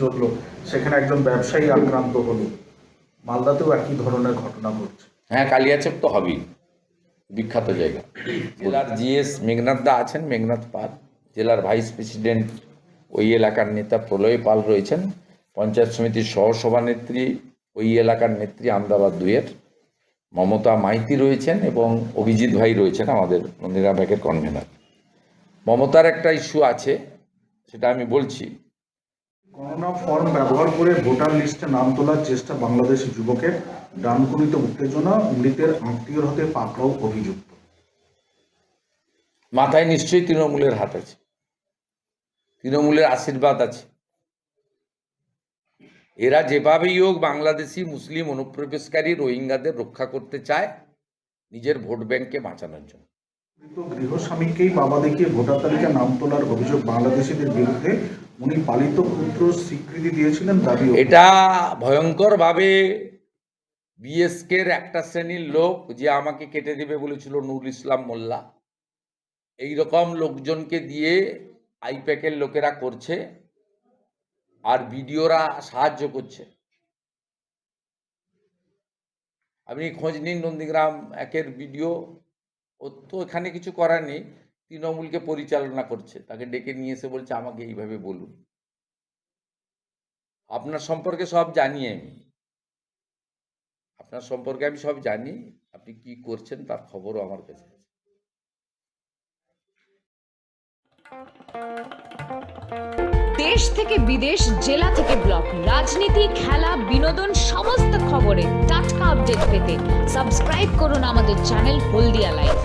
চলল, সেখানে একজন ব্যবসায়ী আক্রান্ত হলো। মালদাতেও একই ধরনের ঘটনা ঘটছে। হ্যাঁ কালিয়াচক তো হবেই, বিখ্যাত জায়গা। জেলার জিএস মেঘনাথ দা আছেন, মেঘনাথ পাল। জেলার ভাইস প্রেসিডেন্ট ওই এলাকার নেতা প্রলয় পাল রয়েছেন। পঞ্চায়েত সমিতির সহসভানেত্রী ওই এলাকার নেত্রী আমদাবাদ দুয়ের মমতা মাইতি রয়েছেন এবং অভিজিৎ ভাই রয়েছেন আমাদের মন্দিরা ব্যাংকের কনভেনার মমতার একটা ইস্যু আছে, সেটা আমি বলছি। গণনা ফর্ম ব্যবহার করে ভোটার লিস্টে নাম তোলার চেষ্টা বাংলাদেশি যুবকের। ডানকুনিত উত্তেজনা মৃতের আত্মীয়র হতে পাকড়াও অভিযুক্ত। মাথায় নিশ্চয়ই তৃণমূলের হাত আছে। তৃণমূলের আশীর্বাদ আছে। এরা যেভাবেই হোক বাংলাদেশি মুসলিম অনুপ্রবেশকারী রোহিঙ্গাদের রক্ষা করতে চায় নিজের ভোট ব্যাংককে বাঁচানোর জন্য। গৃহস্বামীকেই বাবা দেখিয়ে ভোটার তালিকা নাম তোলার অভিযোগ বাংলাদেশিদের বিরুদ্ধে। উনি পালিত পুত্র স্বীকৃতি দিয়েছিলেন দাবি এটা একটা শ্রেণির লোক যে আমাকে কেটে দেবে বলেছিল নুরুল ইসলাম মোল্লা। এই রকম লোকজনকে দিয়ে আইপ্যাকের লোকেরা করছে আর বিডিওরা সাহায্য করছে। আপনি খোঁজ নিন নন্দীগ্রাম একের ভিডিও ও তো এখানে কিছু করার নেই। তৃণমূলকে পরিচালনা করছে, তাকে ডেকে নিয়ে এসে বলছে, আমাকে এইভাবে বলুন। আপনার সম্পর্কে সব জানি আমি। আপনার সম্পর্কে আমি সব জানি, আপনি কি করছেন তার খবরও আমার কাছে দেশ থেকে বিদেশ, জেলা থেকে ব্লক, রাজনীতি, খেলা, বিনোদন, সমস্ত খবরে টাটকা আপডেট পেতে সাবস্ক্রাইব করুন আমাদের চ্যানেল হলদিয়া লাইভ